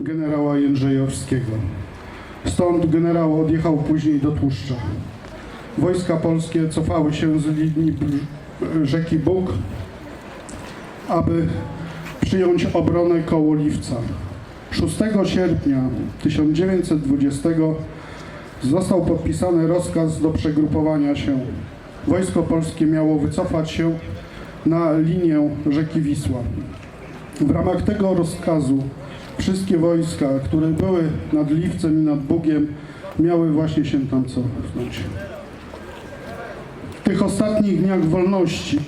generała Jędrzejowskiego. Stąd generał odjechał później do Tłuszcza. Wojska polskie cofały się z linii rzeki Bóg, aby przyjąć obronę koło Liwca. 6 sierpnia 1920 został podpisany rozkaz do przegrupowania się. Wojsko polskie miało wycofać się na linię rzeki Wisła. W ramach tego rozkazu wszystkie wojska, które były nad Liwcem i nad Bugiem, miały właśnie się tam cofnąć. W tych ostatnich dniach wolności,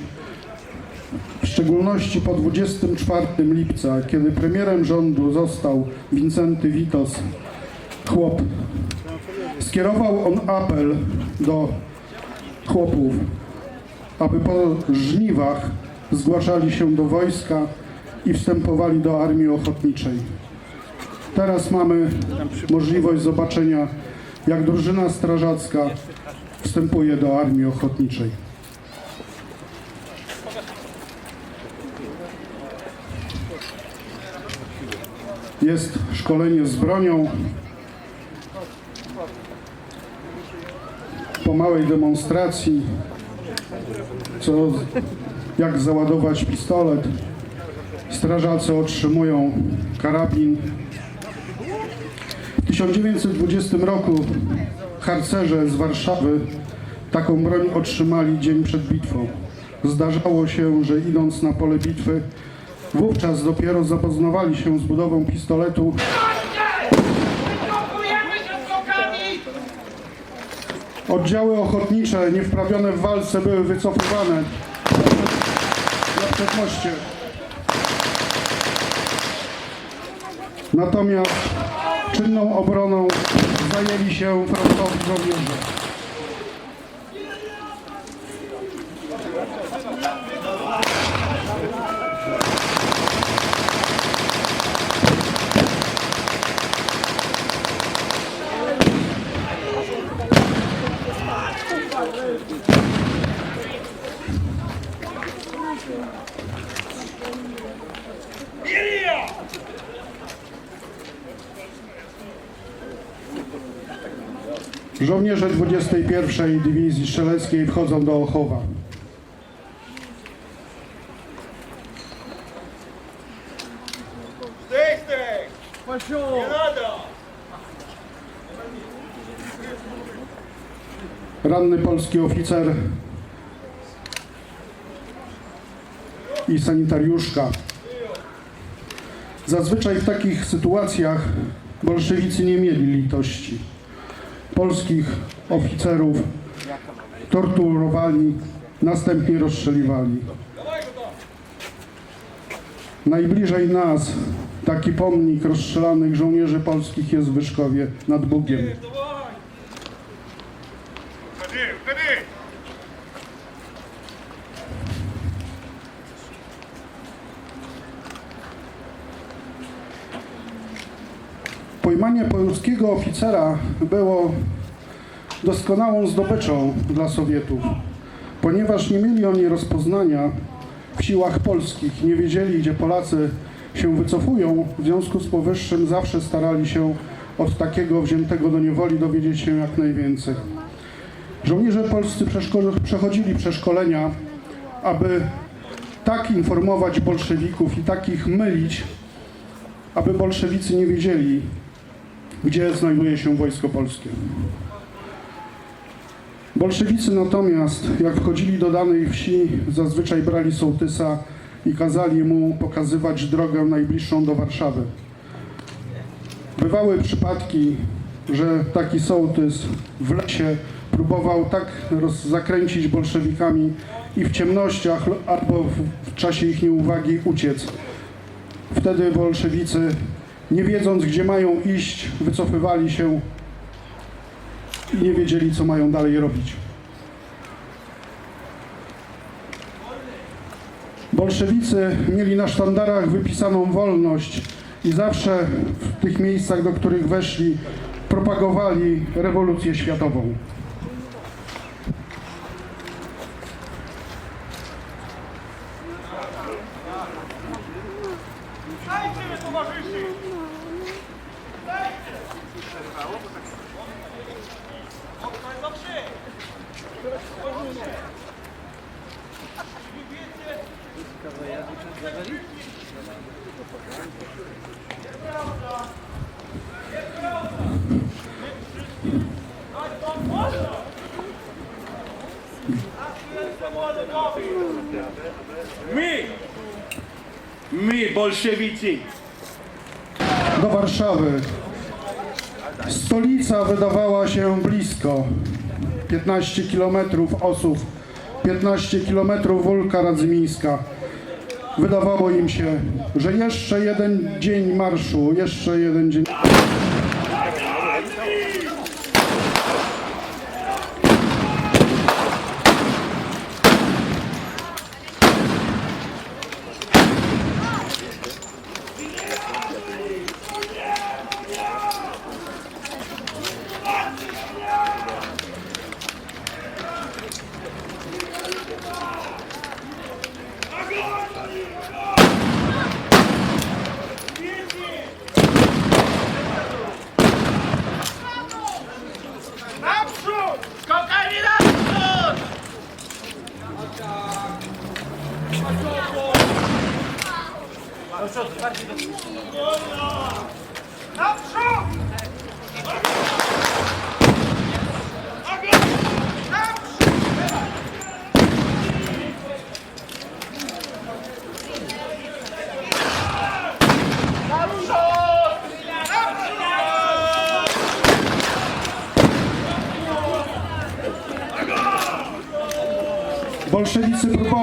w szczególności po 24 lipca, kiedy premierem rządu został Wincenty Witos, chłop, skierował on apel do chłopów, aby po żniwach zgłaszali się do wojska i wstępowali do armii ochotniczej. Teraz mamy możliwość zobaczenia, jak drużyna strażacka wstępuje do armii ochotniczej. Jest szkolenie z bronią. Po małej demonstracji, co, jak załadować pistolet, strażacy otrzymują karabin. W 1920 roku harcerze z Warszawy taką broń otrzymali dzień przed bitwą. Zdarzało się, że idąc na pole bitwy, wówczas dopiero zapoznawali się z budową pistoletu! Oddziały ochotnicze niewprawione w walce były wycofywane na przedmoście. Natomiast czynną obroną zajęli się frontowi żołnierze. Żołnierze 21 Dywizji Strzeleckiej wchodzą do Ochowa. Ranny polski oficer i sanitariuszka. Zazwyczaj w takich sytuacjach bolszewicy nie mieli litości. Polskich oficerów torturowali, następnie rozstrzeliwali. Najbliżej nas taki pomnik rozstrzelanych żołnierzy polskich jest w Wyszkowie nad Bugiem. Pojmanie polskiego oficera było doskonałą zdobyczą dla Sowietów, ponieważ nie mieli oni rozpoznania w siłach polskich, nie wiedzieli, gdzie Polacy się wycofują, w związku z powyższym zawsze starali się od takiego wziętego do niewoli dowiedzieć się jak najwięcej. Żołnierze polscy przechodzili przeszkolenia, aby tak informować bolszewików i tak ich mylić, aby bolszewicy nie wiedzieli, gdzie znajduje się wojsko polskie. Bolszewicy natomiast, jak wchodzili do danej wsi, zazwyczaj brali sołtysa i kazali mu pokazywać drogę najbliższą do Warszawy. Bywały przypadki, że taki sołtys w lesie próbował tak zakręcić bolszewikami i w ciemnościach albo w czasie ich nieuwagi uciec. Wtedy bolszewicy, nie wiedząc gdzie mają iść, wycofywali się i nie wiedzieli co mają dalej robić. Bolszewicy mieli na sztandarach wypisaną wolność i zawsze w tych miejscach, do których weszli, propagowali rewolucję światową. My, bolszewicy! do Warszawy. Stolica wydawała się blisko. 15 km osób, 15 km Wolka Radzymińska. Wydawało im się, że jeszcze jeden dzień marszu, jeszcze jeden dzień.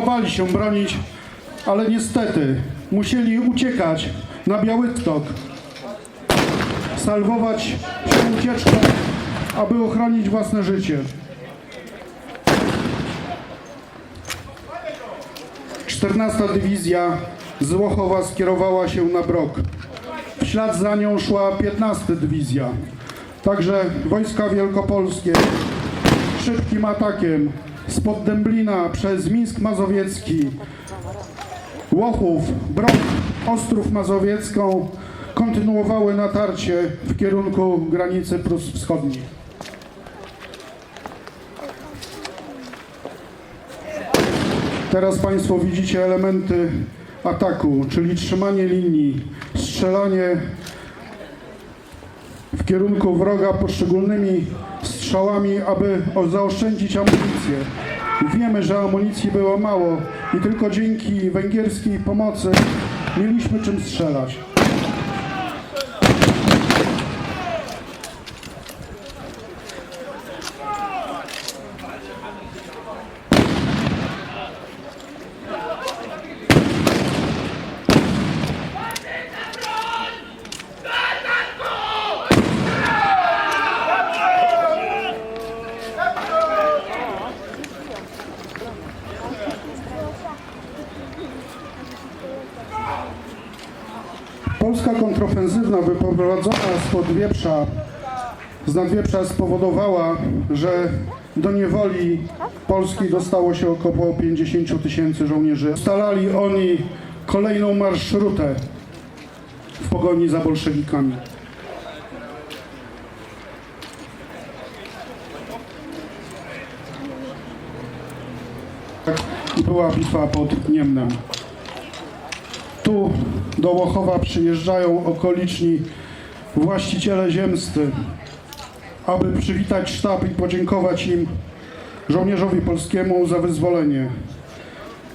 Próbowali się bronić, ale niestety musieli uciekać na Białystok, salwować się ucieczką, aby ochronić własne życie. 14 dywizja z Łochowa skierowała się na Brok. W ślad za nią szła 15 dywizja. Także wojska wielkopolskie szybkim atakiem spod Dęblina przez Mińsk Mazowiecki, Łochów, Brok, Ostrów Mazowiecką kontynuowały natarcie w kierunku granicy Prus Wschodnich. Teraz Państwo widzicie elementy ataku, czyli trzymanie linii, strzelanie w kierunku wroga poszczególnymi strzałami, aby zaoszczędzić amunicję. Wiemy, że amunicji było mało i tylko dzięki węgierskiej pomocy mieliśmy czym strzelać. Polska kontrofensywna wyprowadzona spod Wieprza, z Nadwieprza spowodowała, że do niewoli Polski dostało się około 50 tysięcy żołnierzy. Ustalali oni kolejną marszrutę w pogoni za bolszewikami. Tak była bitwa pod Niemnem. Tu do Łochowa przyjeżdżają okoliczni właściciele ziemscy, aby przywitać sztab i podziękować im, żołnierzowi polskiemu, za wyzwolenie.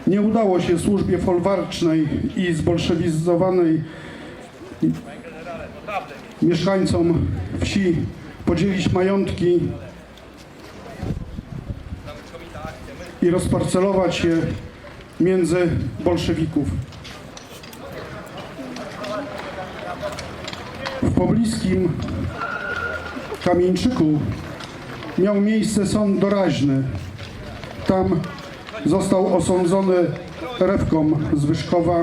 Nie udało się służbie folwarcznej i zbolszewizowanej mieszkańcom wsi podzielić majątki i rozparcelować je między bolszewików. W pobliskim Kamieńczyku miał miejsce sąd doraźny. Tam został osądzony Rewkom z Wyszkowa.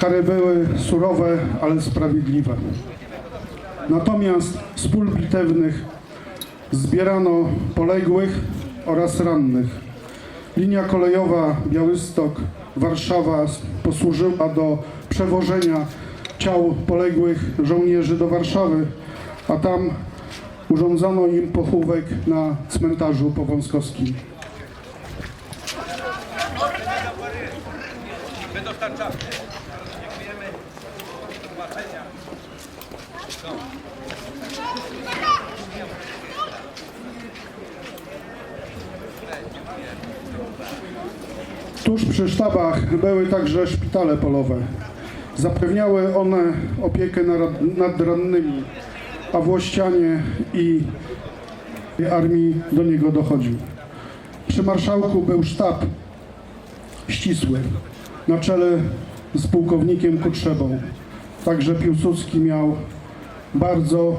Kary były surowe, ale sprawiedliwe. Natomiast z pól bitewnych zbierano poległych oraz rannych. Linia kolejowa Białystok-Warszawa posłużyła do przewożenia ciał poległych żołnierzy do Warszawy, a tam urządzono im pochówek na cmentarzu powązkowskim. Tuż przy sztabach były także szpitale polowe. Zapewniały one opiekę nad, rannymi, a Włościanie i armii do niego dochodził. Przy marszałku był sztab ścisły, na czele z pułkownikiem Kutrzebą. Także Piłsudski miał bardzo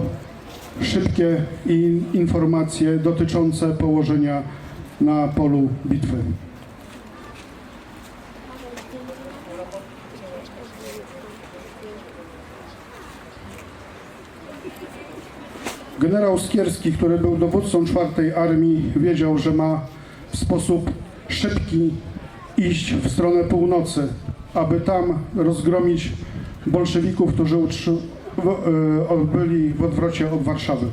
szybkie in- informacje dotyczące położenia na polu bitwy. Generał Skierski, który był dowódcą czwartej armii, wiedział, że ma w sposób szybki iść w stronę północy, aby tam rozgromić bolszewików, którzy e, byli w odwrocie od Warszawy.